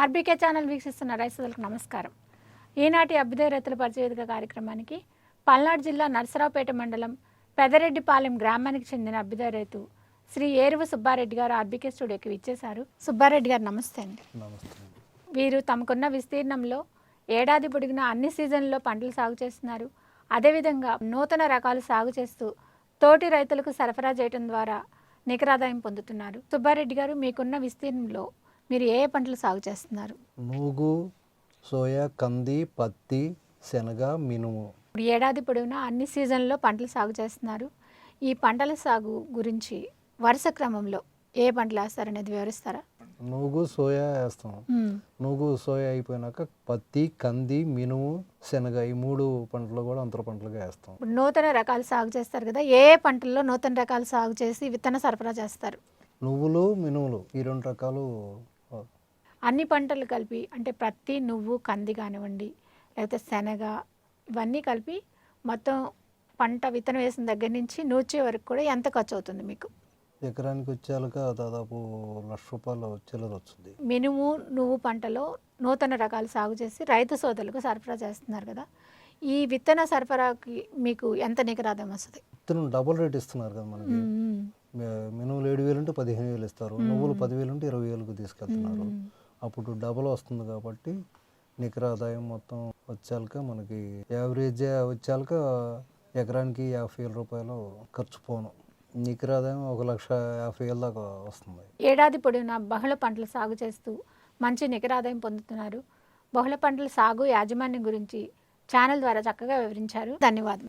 RBK channel వీక్షిస్తున్న రైతులకు నమస్కారం. ఈనాటి అభ్యుదయ రైతుల పరిచయవేదిక కార్యక్రమానికి పల్నాడు జిల్లా నరసరావుపేట మండలం పెదరెడ్డిపాలెం గ్రామానికి చెందిన అభ్యుదయ రైతు శ్రీ ఏరువ సుబ్బారెడ్డి గారు ఆర్బీకే స్టూడియోకి విచ్చేశారు. సుబ్బారెడ్డి గారు నమస్తే అండి. వీరు తమకున్న విస్తీర్ణంలో ఏడాది పొడిగిన అన్ని సీజన్లలో పంటలు సాగు చేస్తున్నారు. అదేవిధంగా నూతన రకాలు సాగు చేస్తూ తోటి రైతులకు సరఫరా చేయడం ద్వారా నికరాదాయం పొందుతున్నారు. సుబ్బారెడ్డి గారు మీకున్న విస్తీర్ణంలో మీరు ఏ పంటలు సాగు చేస్తున్నారు? నూగు సోయా కంది పత్తి శనగ మినుము. ఇప్పుడు ఏడాది పొడవునా అన్ని సీజన్లలో పంటలు సాగు చేస్తున్నారు. ఈ పంటల సాగు గురించి వరుస క్రమంలో ఏ పంటలు వేస్తారనేది వివరిస్తారా? నూగు సోయా వేస్తాం. నూగు సోయా అయిపోయినాక పత్తి కంది మినుము శనగ ఈ మూడు పంటలు కూడా అంతర పంటలుగా వేస్తాం. ఇప్పుడు నూతన రకాలు సాగు చేస్తారు కదా ఏ ఏ పంటల్లో నూతన రకాలు సాగు చేసి విత్తన సరఫరా చేస్తారు? నువ్వులు మినుములు ఈ రెండు రకాలు అన్ని పంటలు కలిపి అంటే ప్రతి నువ్వు కంది కానివ్వండి లేకపోతే శనగ ఇవన్నీ కలిపి మొత్తం పంట విత్తనం వేసిన దగ్గర నుంచి నూర్చే వరకు కూడా ఎంత ఖర్చు అవుతుంది మీకు? ఎకరానికి వచ్చేలాక దాదాపు లక్ష రూపాయలు చిల్లర వచ్చింది మినుము నువ్వు పంటలో నూతన రకాలు సాగు చేసి రైతు సోదరులకు సరఫరా చేస్తున్నారు కదా. ఈ విత్తన సరఫరాకి మీకు ఎంత నికరాదం వస్తుంది? విత్తనం డబుల్ రేట్ ఇస్తున్నారు కదా మనకి. మినుములు ఏడు వేలు ఉంటే పదిహేను వేలు ఇస్తారు. నువ్వులు పదివేలు ఉంటే ఇరవై వేలకు తీసుకెళ్తున్నారు. అప్పుడు డబుల్ వస్తుంది కాబట్టి నికర ఆదాయం మొత్తం వచ్చాక మనకి యావరేజ్ వచ్చాక ఎకరానికి యాభై వేల రూపాయలు ఖర్చు పోను. నికర ఆదాయం ఒక లక్ష యాభై వేల దాకా వస్తుంది. ఏడాది పొడవునా బహుళ పంటలు సాగు చేస్తూ మంచి నికర ఆదాయం పొందుతున్నారు. బహుళ పంటల సాగు యాజమాన్యం గురించి ఛానల్ ద్వారా చక్కగా వివరించారు. ధన్యవాదం